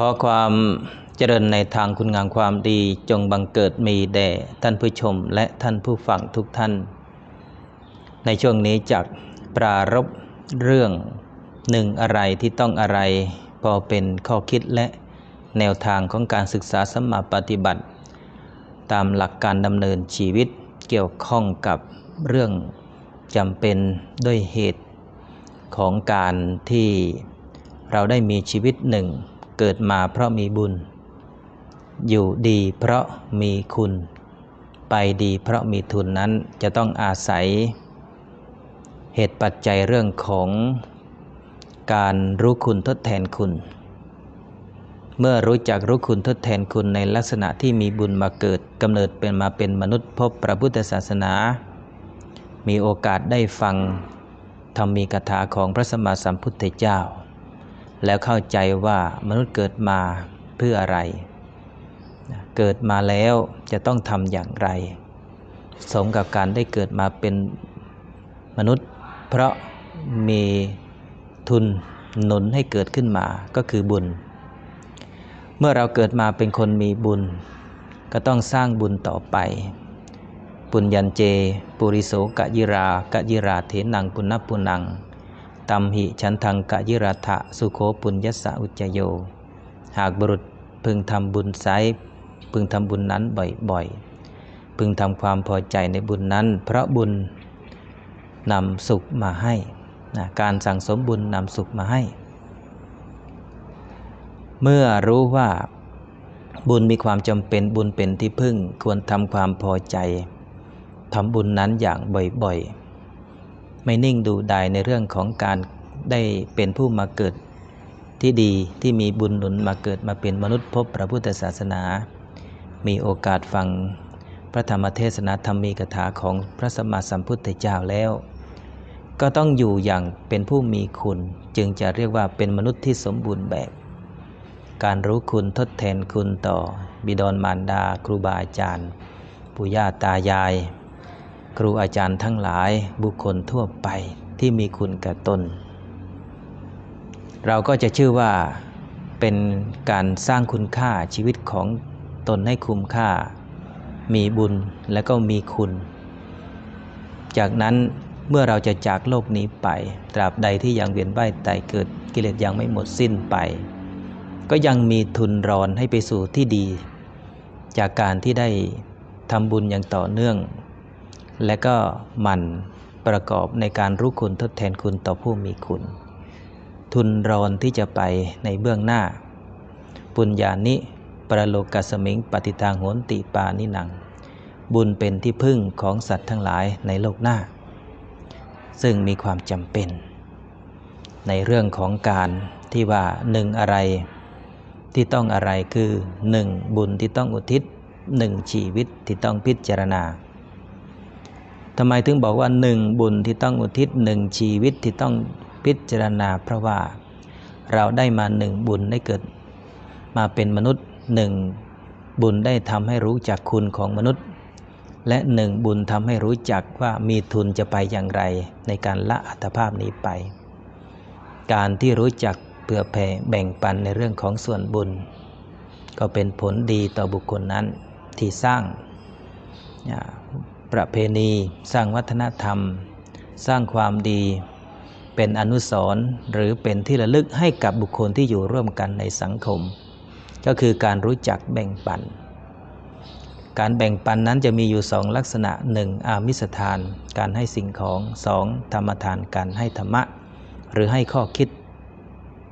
ขอความเจริญในทางคุณงามความดีจงบังเกิดมีแด่ท่านผู้ชมและท่านผู้ฟังทุกท่าน ในช่วงนี้จากปรารบเรื่องหนึ่งอะไรที่ต้องอะไร พอเป็นข้อคิดและแนวทางของการศึกษาสมมาปฏิบัติ ตามหลักการดำเนินชีวิตเกี่ยวข้องกับเรื่องจำเป็นด้วยเหตุของการที่เราได้มีชีวิตหนึ่ง เกิดมาเพราะมีบุญ อยู่ดีเพราะมีคุณ ไปดีเพราะมีทุนนั้นจะต้องอาศัย เหตุปัจจัยเรื่องของการรู้คุณทดแทนคุณ เมื่อรู้จักรู้คุณทดแทนคุณในลักษณะที่มีบุญมาเกิดกำเนิดเป็นมาเป็นมนุษย์พบพระพุทธศาสนา มีโอกาสได้ฟังธรรมีกถาของพระสมมาสัมพุทธเจ้า แล้วเข้าใจว่ามนุษย์เกิดมาเพื่ออะไร เกิดมาแล้วจะต้องทำอย่างไร สมกับการได้เกิดมาเป็นมนุษย์ เพราะมีทุนหนุนให้เกิดขึ้นมาก็คือบุญ เมื่อเราเกิดมาเป็นคนมีบุญ ก็ต้องสร้างบุญต่อไป ปุญญันเจ ปุริโสกะยิรากะยิราเถนังปุณณปุนัง ตัมหิฉันทังกะยิราทะสุโคปุญญสะอุจจโย หากบุรุษพึงทำบุญไซพึงทำบุญนั้นบ่อยๆ พึงทำความพอใจในบุญนั้น เพราะบุญนำสุขมาให้นะการสั่งสมบุญนำสุขมาให้ เมื่อรู้ว่าบุญมีความจำเป็นบุญเป็นที่พึ่งควรทำความพอใจทำบุญนั้นอย่างบ่อยๆ ไม่นิ่งดูดายในเรื่องของการได้เป็นผู้มาเกิดที่ดีที่มีบุญหนุนมาเกิดมาเป็นมนุษย์พบพระพุทธศาสนา มีโอกาสฟังพระธรรมเทศนาธรรมีกถาของพระสมมาสัมพุทธเจ้าแล้ว ก็ต้องอยู่อย่างเป็นผู้มีคุณ จึงจะเรียกว่าเป็นมนุษย์ที่สมบูรณ์แบบ การรู้คุณทดแทนคุณต่อ บิดรมารดา ครูบาอาจารย์ ปู่ย่าตายาย ครูอาจารย์ทั้งหลายบุคคลทั่วไปที่มีคุณกับตน เราก็จะชื่อว่าเป็นการสร้างคุณค่าชีวิตของตนให้คุ้มค่า มีบุญและก็มีคุณ จากนั้นเมื่อเราจะจากโลกนี้ไป ตราบใดที่ยังเวียนว่ายตายเกิดกิเลสยังไม่หมดสิ้นไป ก็ยังมีทุนรอนให้ไปสู่ที่ดี จากการที่ได้ทำบุญอย่างต่อเนื่อง และก็มันประกอบในการรู้คุณทดแทนคุณต่อผู้มีคุณ ทุนรอนที่จะไปในเบื้องหน้า ปุญญานิประโลกัสมิงปฏิทางโหนติปานิหนัง บุญเป็นที่พึ่งของสัตว์ทั้งหลายในโลกหน้า ซึ่งมีความจำเป็น ในเรื่องของการที่ว่าหนึ่งอะไรที่ต้องอะไรคือหนึ่งบุญที่ต้องอุทิศหนึ่งชีวิตที่ต้องพิจารณา ทำไมถึงบอกว่าหนึ่งบุญที่ต้องอุทิศหนึ่งชีวิตที่ต้องพิจารณาเพราะว่า เราได้มาหนึ่งบุญได้เกิด มาเป็นมนุษย์หนึ่งบุญได้ทำให้รู้จักคุณของมนุษย์ และหนึ่งบุญทำให้รู้จักว่ามีทุนจะไปอย่างไร ในการละอัตภาพนี้ไป การที่รู้จักเผื่อแผ่แบ่งปันในเรื่องของส่วนบุญ ก็เป็นผลดีต่อบุคคลนั้นที่สร้าง ประเพณี สร้างวัฒนธรรม สร้างความดี เป็นอนุสรณ์หรือเป็นที่ระลึกให้กับบุคคลที่อยู่ร่วมกันในสังคม ก็คือการรู้จักแบ่งปัน การแบ่งปันนั้นจะมีอยู่สองลักษณะหนึ่งอามิสทาน การให้สิ่งของสองธรรมทานการให้ธรรมะ หรือให้ข้อคิด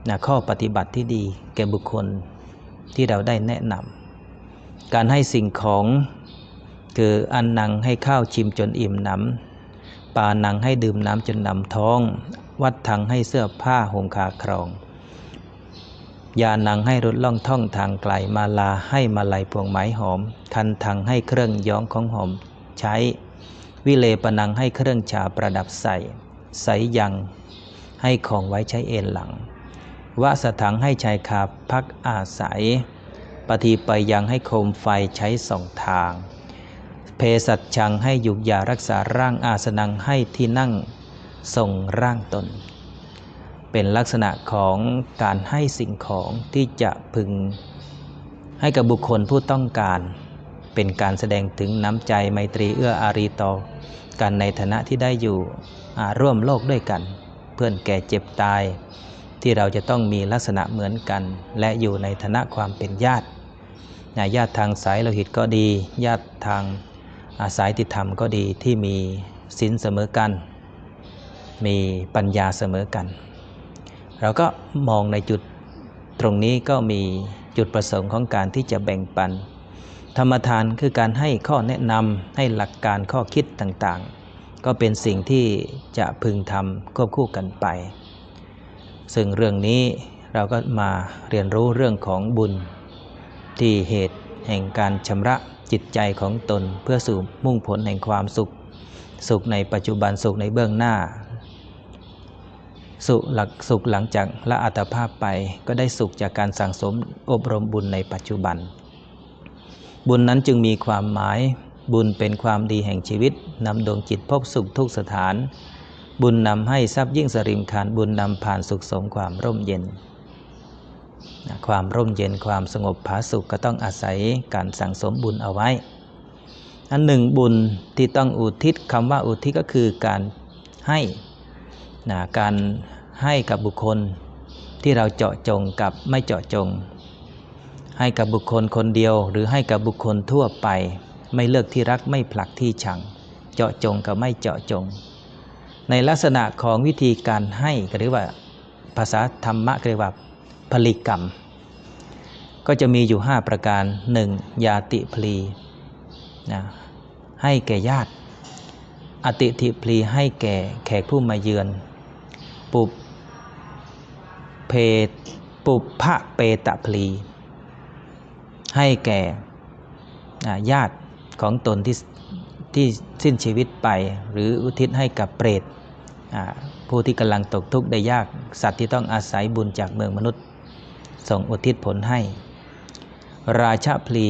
นะข้อปฏิบัติที่ดีแก่บุคคลที่เราได้แนะนำการให้สิ่งของ คืออันนังให้ข้าวชิมจนอิ่มหนำปานังให้ดื่มน้ำจนนำท้อง วัดทังให้เสื้อผ้าห่มขาครองยานังให้รถล่องท่องทางไกลมาลาให้มาลัยพวงไม้หอมคันทังให้เครื่องย้องของหอมใช้ วิเลปนังให้เครื่องชาประดับใส่ใสยังให้ของไว้ใช้เอนหลังวะสถังให้ชายคาพักอาศัย ปฏิไปยังให้โคมไฟใช้สองทาง เพสัชชังให้ยุกยารักษาร่างอาสนังให้ที่นั่งทรงร่างตน เป็นลักษณะของการให้สิ่งของที่จะพึง ให้กับบุคคลผู้ต้องการ เป็นการแสดงถึงน้ำใจไมตรีเอื้ออารีต่อกันในฐานะที่ได้อยู่ร่วมโลกด้วยกัน เพื่อนแก่เจ็บตาย ที่เราจะต้องมีลักษณะเหมือนกัน และอยู่ในฐานะความเป็นญาติญาติทางสายโลหิตก็ดี ญาติทาง สาศัยติธรรมก็ดีที่มีศีลเสมอกัน มีปัญญาเสมอกัน เราก็มองในจุดตรงนี้ก็มีจุดประสงค์ของการที่จะแบ่งปัน ธรรมทานคือการให้ข้อแนะนำให้หลักการข้อคิดต่างๆ ก็เป็นสิ่งที่จะพึงทำควบคู่กันไป ซึ่งเรื่องนี้เราก็มาเรียนรู้เรื่องของบุญที่เหตุแห่งการชำระ จิตใจของตนเพื่อสู่มุ่งผลแห่งความสุข สุขในปัจจุบันสุขในเบื้องหน้า สุขหลักสุขหลังจากละอัตภาพไปก็ได้สุขจากการสั่งสมอบรมบุญในปัจจุบัน บุญนั้นจึงมีความหมายบุญเป็นความดีแห่งชีวิตนำดวงจิตพบสุขทุกสถาน บุญนำให้ทรัพย์ยิ่งสริมคานบุญนำผ่านสุขสมความร่มเย็น ความร่มเย็นความสงบผาสุขก็ต้องอาศัยการสั่งสมบุญเอาไว้ อันหนึ่งบุญที่ต้องอุทิศคำว่าอุทิศก็คือการให้นะการให้กับบุคคลที่เราเจาะจงกับไม่เจาะจง ให้กับบุคคลคนเดียวหรือให้กับบุคคลทั่วไป ไม่เลือกที่รักไม่ผลักที่ชัง เจาะจงกับไม่เจาะจง ในลักษณะของวิธีการให้ก็เรียกว่าภาษาธรรมะเรียกว่า ผลิกรรม ก็จะมีอยู่ 5 ประการ 1. ยาติพลีนะให้แก่ญาติ อติทิพลีให้แก่แขกผู้มาเยือน ปุบเพตปุบพระเปตะพลี ให้แก่ญาติของตนที่ที่สิ้นชีวิตไป หรืออุทิศให้กับเปรตผู้ที่กำลังตกทุกข์ได้ยาก สัตว์ที่ต้องอาศัยบุญจากเมืองมนุษย์ ส่งอุทิศผลให้ ราชพลี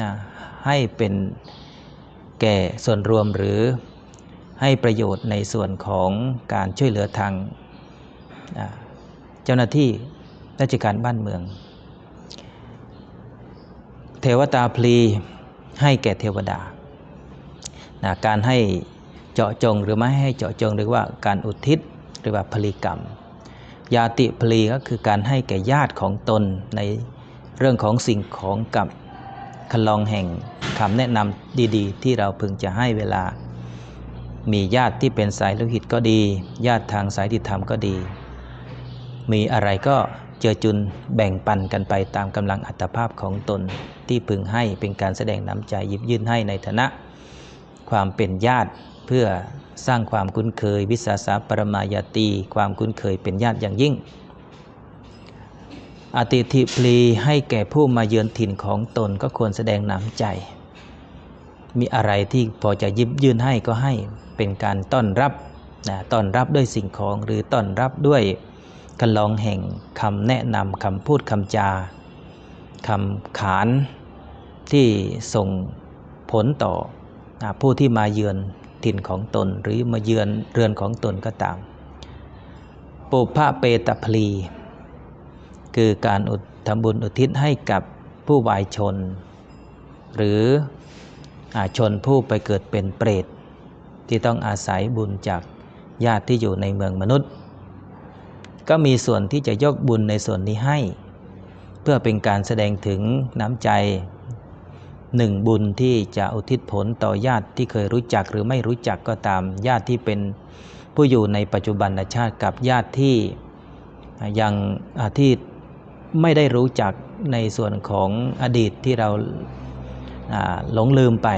นะให้เป็นแก่ส่วนรวมหรือให้ประโยชน์ในส่วนของการช่วยเหลือทางเจ้าหน้าที่ราชการบ้านเมือง เทวตาพลีให้แก่เทวดานะการให้เจาะจงหรือไม่ให้เจาะจงหรือว่าการอุทิศหรือว่าพลีกรรม ยาติพลีก็คือการให้แก่ญาติของตนในเรื่องของสิ่งของกับคลองแห่งคำแนะนำดีๆ ที่เราพึงจะให้เวลา มีญาติที่เป็นสายโลหิตก็ดี ญาติทางสายติธรรมก็ดี มีอะไรก็เจอจุนแบ่งปันกันไปตามกำลังอัตภาพของตนที่พึงให้เป็นการแสดงน้ำใจยิบยื่นให้ในฐานะ ความเป็นญาติเพื่อ สร้างความคุ้นเคย วิสาสะปรมายาตีความคุ้นเคยเป็นญาติอย่างยิ่งอติทิพลีให้แก่ผู้มาเยือนถิ่นของตนก็ควรแสดงน้ำใจ มีอะไรที่พอจะยิบยื่นให้ก็ให้เป็นการต้อนรับนะต้อนรับด้วยสิ่งของหรือต้อนรับด้วยกันลองแห่งคำแนะนำคำพูดคำจาคำขานที่ส่งผลต่อผู้ที่มาเยือน ถิ่นของตน หรือมาเยือนเรือนของตนก็ตาม ปุพะเปตพลี คือการอุทำบุญอุทิศให้กับผู้วายชน หรืออาชนผู้ไปเกิดเป็นเปรต ที่ต้องอาศัยบุญจากญาติที่อยู่ในเมืองมนุษย์ ก็มีส่วนที่จะยกบุญในส่วนนี้ให้ เพื่อเป็นการแสดงถึงน้ำใจ หนึ่งบุญที่จะอุทิศผลต่อญาติที่เคยรู้จักหรือไม่รู้จักก็ตามญาติที่เป็นผู้อยู่ในปัจจุบันชาติกับญาติที่ยังที่ไม่ได้รู้จักในส่วนของอดีตที่เราหลงลืมไป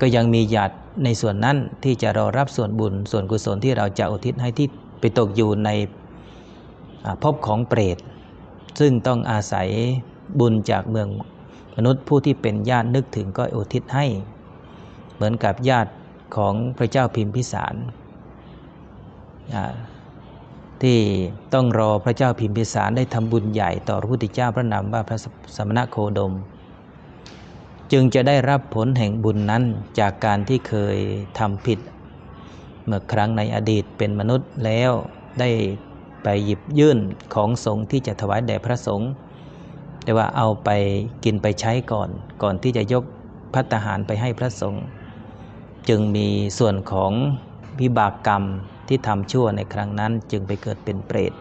ก็ยังมีญาติในส่วนนั้นที่จะรอรับส่วนบุญส่วนกุศลที่เราจะอุทิศให้ที่ไปตกอยู่ในภพของเปรต ซึ่งต้องอาศัยบุญจากเมือง มนุษย์ผู้ที่เป็นญาตินึกถึงก็อุทิศให้ เหมือนกับญาติของพระเจ้าพิมพิสาร ที่ต้องรอพระเจ้าพิมพิสารได้ทำบุญใหญ่ต่อพระพุทธเจ้าพระนามว่าพระสมณะโคดม จึงจะได้รับผลแห่งบุญนั้นจากการที่เคยทำผิด เมื่อครั้งในอดีตเป็นมนุษย์แล้วได้ไปหยิบยื่นของสงฆ์ที่จะถวายแด่พระสงฆ์ แต่ว่าเอาไปกินไปใช้ก่อน ก่อนที่จะยกพัตหารไปให้พระสงฆ์จึงมีส่วนของวิบากกรรมที่ทำชั่วในครั้งนั้นจึงไปเกิดเป็นเปรต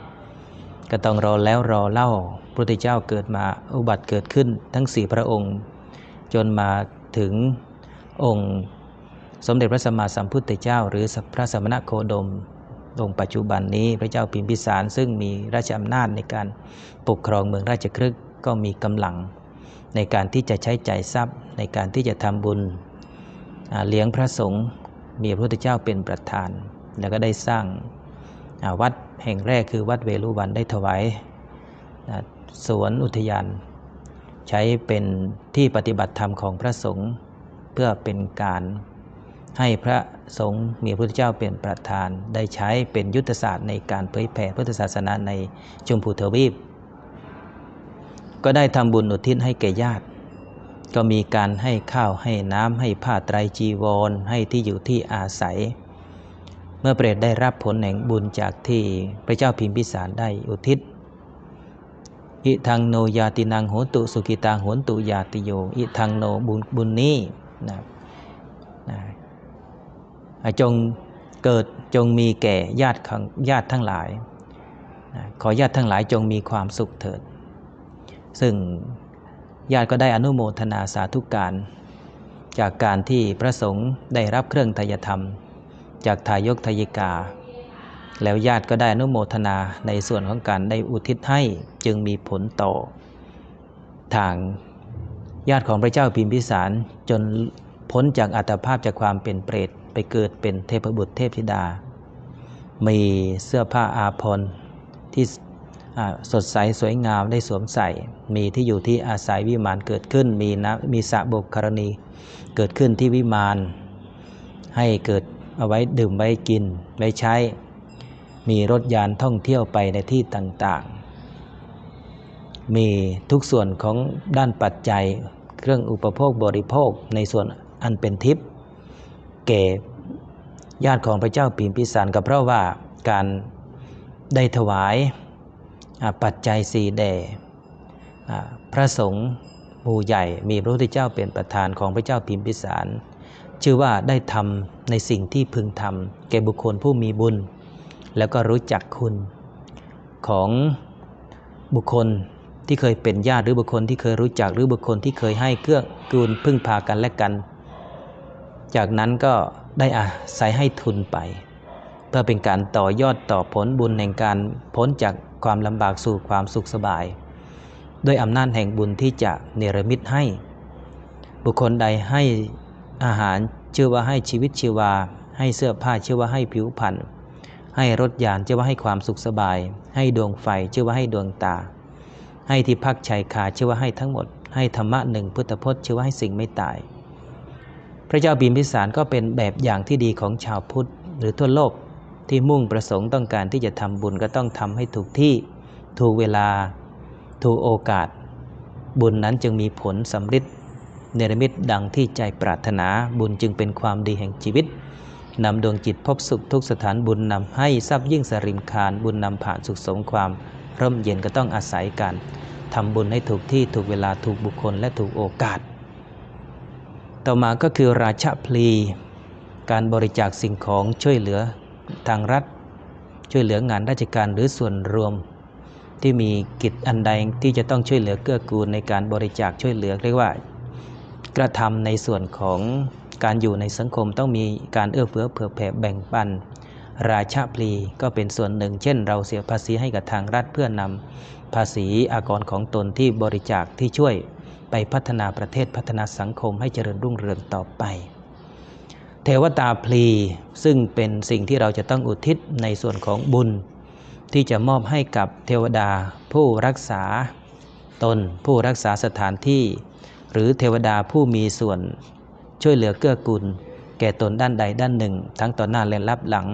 ก็ต้องรอแล้วรอเล่าพระพุทธเจ้าเกิดมาอุบัติเกิดขึ้นทั้งสี่พระองค์ จนมาถึงองค์สมเด็จพระสัมมาสัมพุทธเจ้า หรือพระสมณโคดมองค์ปัจจุบันนี้พระเจ้าพิมพิสารซึ่งมีราชอำนาจในการปกครองเมืองราชครึก ก็มีกำลังในการที่จะใช้ใจ่ายทรัพย์ ในการที่จะทำบุญเลี้ยงพระสงฆ์มีพระพุทธเจ้าเป็นประธาน แล้วก็ได้สร้างวัดแห่งแรกคือวัดเวลุวันได้ถวายสวนอุทยาน ใช้เป็นที่ปฏิบัติธรรมของพระสงฆ์เพื่อเป็นการให้พระสงฆ์มีพระพุทธเจ้าเป็นประธาน ได้ใช้เป็นยุทธศาสตร์ในการเผยแผ่พุทธศาสนาในชมพูทวีป ก็ได้ทำบุญอุทิศให้แก่ญาติ ก็มีการให้ข้าวให้น้ำให้ผ้าไตรจีวร ให้ที่อยู่ที่อาศัย เมื่อเปรตได้รับผลแห่งบุญจากที่พระเจ้าพิมพิสารได้อุทิศอิทังโนยาตินังโหตุสุกิตาโหตุยาติโยอิทังโนบุญบุญนี้นะนะจงเกิดจงมีแก่ญาติของญาติทั้งหลายนะขอญาติทั้งหลายจงมีความสุขเถิด ซึ่งญาติก็ได้อนุโมทนาสาธุการ จากการที่พระสงฆ์ได้รับเครื่องทยธรรม จากทายกทยิกา แล้วญาติก็ได้อนุโมทนาในส่วนของการได้อุทิศให้จึงมีผลต่อ ทางญาติของพระเจ้าพิมพิสารจนพ้นจากอัตภาพจากความเป็นเปรตไปเกิดเป็นเทพบุตรเทพธิดา มีเสื้อผ้าอาภรณ์ที่ สดใสสวยงามได้สวมใส่ มีที่อยู่ที่อาศัยวิมานเกิดขึ้น มีนะมีสระบกครณี เกิดขึ้นที่วิมาน ให้เกิดเอาไว้ดื่มไว้กินไว้ใช้ มีรถยานท่องเที่ยวไปในที่ต่างๆ มีทุกส่วนของด้านปัจจัยเครื่องอุปโภคบริโภคในส่วนอันเป็นทิพย์เก่ญาติของพระเจ้าปิมพิสารก็เพราะว่าการได้ถวาย ปัจจัยสีแด่พระสงฆ์หมู่ใหญ่มีพระพุทธเจ้าเป็นประธานของพระเจ้าพิมพิสาร ชื่อว่าได้ทำในสิ่งที่พึงทำแก่บุคคลผู้มีบุญ แล้วก็รู้จักคุณของบุคคลที่เคยเป็นญาติหรือบุคคลที่เคยรู้จักหรือบุคคลที่เคยให้เกื้อกูลพึ่งพากันและกัน จากนั้นก็ได้อาศัยให้ทุนไป เพื่อเป็นการต่อยอดต่อผลบุญแห่งการพ้นจาก ความลำบากสู่ความสุขสบาย ด้วยอำนาจแห่งบุญที่จะเนรมิตให้ บุคคลใดให้อาหารชื่อว่าให้ชีวิตชีวา ให้เสื้อผ้าชื่อว่าให้ผิวพรรณให้รถยานชื่อว่าให้ความสุขสบาย ให้ดวงไฟชื่อว่าให้ดวงตา ให้ที่พักชัยคาชื่อว่าให้ทั้งหมด ให้ธรรมะหนึ่งพุทธพจน์ชื่อว่าให้สิ่งไม่ตาย พระเจ้าบิมพิสารก็เป็นแบบอย่างที่ดีของชาวพุทธหรือทั่วโลก ที่มุ่งประสงค์ต้องการที่จะทำบุญก็ต้องทำให้ถูกที่ถูกเวลาถูกโอกาส บุญนั้นจึงมีผลสำฤทธิ์เนรมิตดังที่ใจปรารถนาบุญจึงเป็นความดีแห่งชีวิตนำดวงจิตพบสุขทุกสถานบุญนำให้ทรัพย์ยิ่งสริมคารบุญนำผ่านสุขสงความ ร่มเย็นก็ต้องอาศัยการทำบุญให้ถูกที่ถูกเวลาถูกบุคคลและถูกโอกาส ต่อมาก็คือราชพลี การบริจาคสิ่งของช่วยเหลือ ทางรัฐ ช่วยเหลืองานราชการหรือส่วนรวม ที่มีกิจอันใดที่จะต้องช่วยเหลือเกื้อกูลในการบริจาคช่วยเหลือเรียกว่ากระทำในส่วนของการอยู่ในสังคมต้องมีการเอื้อเฟื้อเผื่อแผ่แบ่งปัน ราชาพลีก็เป็นส่วนหนึ่ง เช่น เราเสียภาษีให้กับทางรัฐเพื่อนำภาษีอากรของตนที่บริจาคที่ช่วยไปพัฒนาประเทศพัฒนาสังคมให้เจริญรุ่งเรืองต่อไป เทวตาพลีซึ่งเป็นสิ่งที่เราจะต้องอุทิศในส่วนของบุญ ที่จะมอบให้กับเทวดาผู้รักษาตนผู้รักษาสถานที่ หรือเทวดาผู้มีส่วนช่วยเหลือเกื้อกูลแก่ตนด้านใดด้านหนึ่ง ทั้งต่อหน้าและรับหลัง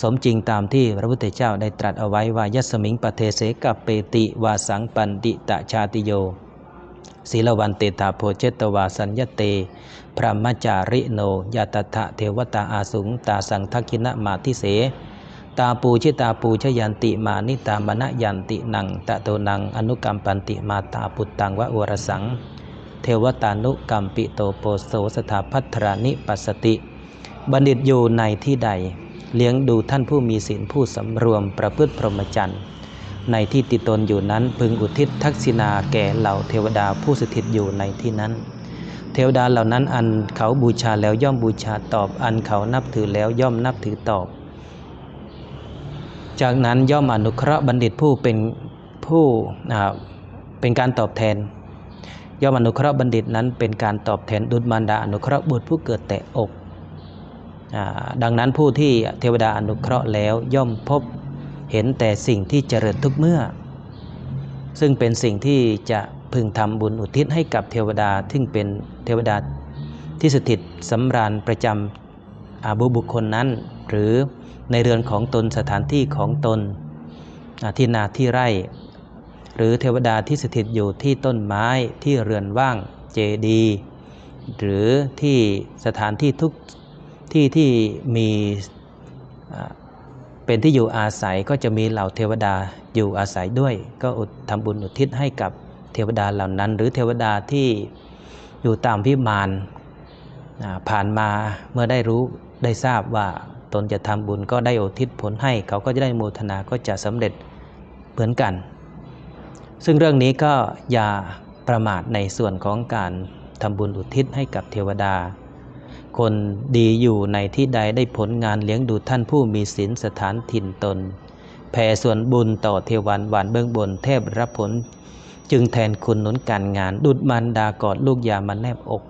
สมจริงตามที่พระพุทธเจ้าได้ตรัสเอาไว้ว่ายัสมิงปเทเสกับเปติวาสังปันติตะชาติโย ศีลวันเตตาโพเจตวาสัญญเต พระมจาริโนยาตถะเทวตาอาสุงตาสังทักินะมาทิเส ตาปูชิตาปูชยันติมานิตามณยันตินังตะโตนังอนุกรรมปันติมาตาปุตตังวะวรสัง เทวตานุกรรมปิโตโปโสสถาพัทรานิปัสสติ บัณฑิตอยู่ในที่ใด เลี้ยงดูท่านผู้มีศีลผู้สำรวมประพฤติพรหมจรรย์ ในที่ติดตนอยู่นั้น พึงอุทิศทักษิณาแก่เหล่าเทวดาผู้สถิตอยู่ในที่นั้น เทวดาเหล่านั้นอันเขาบูชาแล้วย่อมบูชาตอบ อันเขานับถือแล้วย่อมนับถือตอบ จากนั้นย่อมอนุเคราะห์บัณฑิตผู้เป็นผู้เป็นการตอบแทน ย่อมอนุเคราะห์บัณฑิตนั้นเป็นการตอบแทนดุจมารดาอนุเคราะห์บุตรผู้เกิดแต่อกดังนั้นผู้ที่เทวดาอนุเคราะห์แล้วย่อมพบ เห็นแต่สิ่งที่เจริญทุกเมื่อ ซึ่งเป็นสิ่งที่จะพึงทำบุญอุทิศให้กับเทวดาซึ่งเป็นเทวดาที่สถิตสำราญประจำอาบุบุคคลนั้น หรือในเรือนของตนสถานที่ของตนที่นาที่ไร่ หรือเทวดาที่สถิตอยู่ที่ต้นไม้ที่เรือนว่างเจดีหรือที่สถานที่ทุกที่ที่มี เป็นที่อยู่อาศัยก็จะมีเหล่าเทวดาอยู่อาศัยด้วย ก็อุทำบุญอุทิศให้กับเทวดาเหล่านั้น หรือเทวดาที่อยู่ตามพิมานผ่านมาเมื่อได้รู้ได้ทราบว่าตนจะทำบุญก็ได้อุทิศผลให้ เขาก็จะได้โมทนาก็จะสำเร็จเหมือนกัน ซึ่งเรื่องนี้ก็อย่าประมาทในส่วนของการทำบุญอุทิศให้กับเทวดา คนดีอยู่ในที่ใดได้ผลงานเลี้ยงดูท่านผู้มีศีลสถานถิ่นตนแผ่ส่วนบุญต่อเทวันหวานเบื้องบนเทพรับผล จึงแทนคุณหนุนการงานดุดมันดากอดลูกยามันแนบอก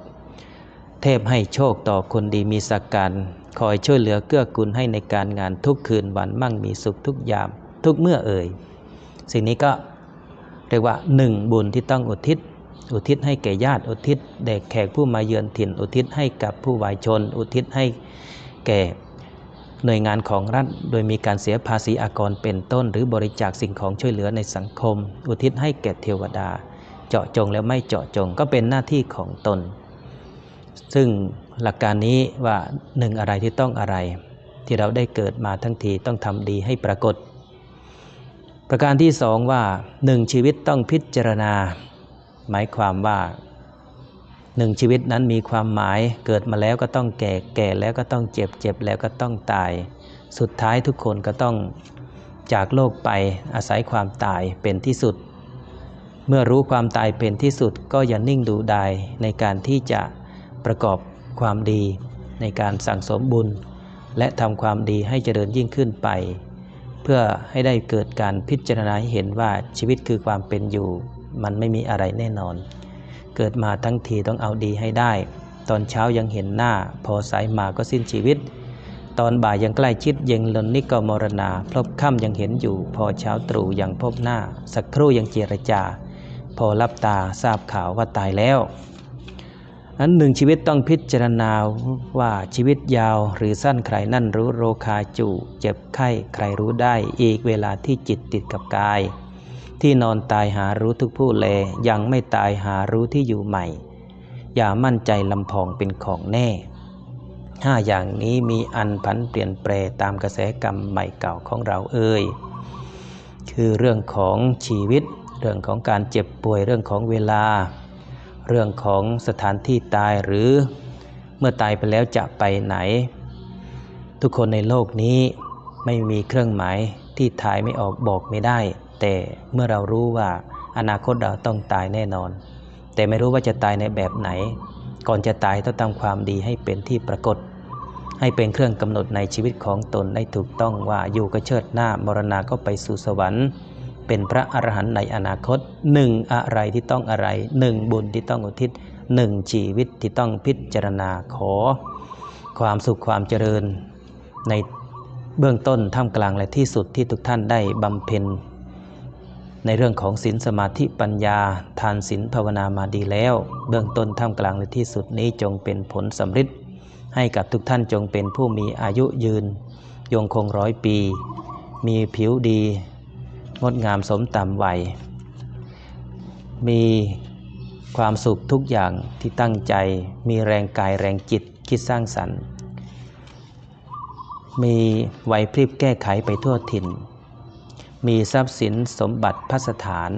เทพให้โชคต่อคนดีมีสักการคอยช่วยเหลือเกื้อกูลให้ในการงานทุกคืนวันมั่งมีสุขทุกยามทุกเมื่อเอ่ย สิ่งนี้ก็เรียกว่าหนึ่งบุญที่ต้องอุทิศ อุทิศให้แก่ญาติ อุทิศแด่แขกผู้มาเยือนถิ่น อุทิศให้กับผู้วายชน อุทิศให้แก่หน่วยงานของรัฐ โดยมีการเสียภาษีอากรเป็นต้น หรือบริจาคสิ่งของช่วยเหลือในสังคม อุทิศให้แก่เทวดา เจาะจงแล้วไม่เจาะจงก็เป็นหน้าที่ของตน ซึ่งหลักการนี้ว่าหนึ่งอะไรที่ต้องอะไร ที่เราได้เกิดมาทั้งทีต้องทำดีให้ปรากฏ ประการที่สองว่าหนึ่งชีวิตต้องพิจารณา หมายความว่าหนึ่งชีวิตนั้นมีความหมายเกิดมาแล้วก็ต้องแก่แก่แล้วก็ต้องเจ็บเจ็บแล้วก็ต้องตาย สุดท้ายทุกคนก็ต้องจากโลกไปอาศัยความตายเป็นที่สุด เมื่อรู้ความตายเป็นที่สุดก็อย่านิ่งดูดายในการที่จะประกอบความดี ในการสั่งสมบุญ และทำความดีให้เจริญยิ่งขึ้นไป เพื่อให้ได้เกิดการพิจารณาให้เห็นว่าชีวิตคือความเป็นอยู่ มันไม่มีอะไรแน่นอน เกิดมาทั้งทีต้องเอาดีให้ได้ ตอนเช้ายังเห็นหน้า พอสายมาก็สิ้นชีวิต ตอนบ่ายยังใกล้ชิดเยังลนนิกมรณาพลบค่ำยังเห็นอยู่ พอเช้าตรู่ยังพบหน้า สักครู่ยังเจรจา พอรับตาทราบข่าวว่าตายแล้วนั้นหนึ่งชีวิตต้องพิจารณาว่าชีวิตยาวหรือสั้นใครนั่นรู้โรคาจูเจ็บไข้ใครรู้ได้อีกเวลาที่จิตติดกับกาย ที่นอนตายหารู้ทุกผู้แล ยังไม่ตายหารู้ที่อยู่ใหม่ อย่ามั่นใจลำพองเป็นของแน่ห้าอย่างนี้มีอันผันเปลี่ยนแปรตามกระแสกรรมใหม่เก่าของเราเอ่ยคือเรื่องของชีวิต เรื่องของการเจ็บป่วยเรื่องของเวลา เรื่องของสถานที่ตายหรือเมื่อตายไปแล้วจะไปไหน ทุกคนในโลกนี้ไม่มีเครื่องหมายที่ถ่ายไม่ออกบอกไม่ได้ แต่เมื่อเรารู้ว่าอนาคตเราต้องตายแน่นอน แต่ไม่รู้ว่าจะตายในแบบไหน ก่อนจะตายต้องทำความดีให้เป็นที่ปรากฏ ให้เป็นเครื่องกำหนดในชีวิตของตนได้ถูกต้องว่าอยู่ก็เชิดหน้ามรณาก็ไปสู่สวรรค์ เป็นพระอรหันต์ในอนาคตหนึ่งอะไรที่ต้องอะไรหนึ่งบุญที่ต้องอุทิศหนึ่งชีวิตที่ต้องพิจารณาขอ ความสุขความเจริญในเบื้องต้นท่ามกลางและที่สุดที่ทุกท่านได้บำเพ็ญ ในเรื่องของศีลสมาธิปัญญา ทานศีลภาวนามาดีแล้ว เบื้องต้นท่ามกลางในที่สุดนี้จงเป็นผลสำฤทธิ์ให้กับทุกท่านจงเป็นผู้มีอายุยืน ยงคงร้อยปี มีผิวดี งดงามสมตามวัย มีความสุขทุกอย่างที่ตั้งใจ มีแรงกายแรงจิตคิดสร้างสรรค์ มีไหวพริบแก้ไขไปทั่วถิ่น มีทรัพย์สินสมบัติพัสถาน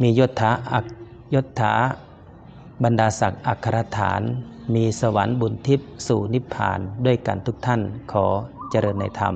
มียศถาอักยศถาบรรดาศักดิ์อัครฐาน มีสวรรค์บุญทิพย์สู่นิพพานด้วยกันทุกท่านขอเจริญในธรรม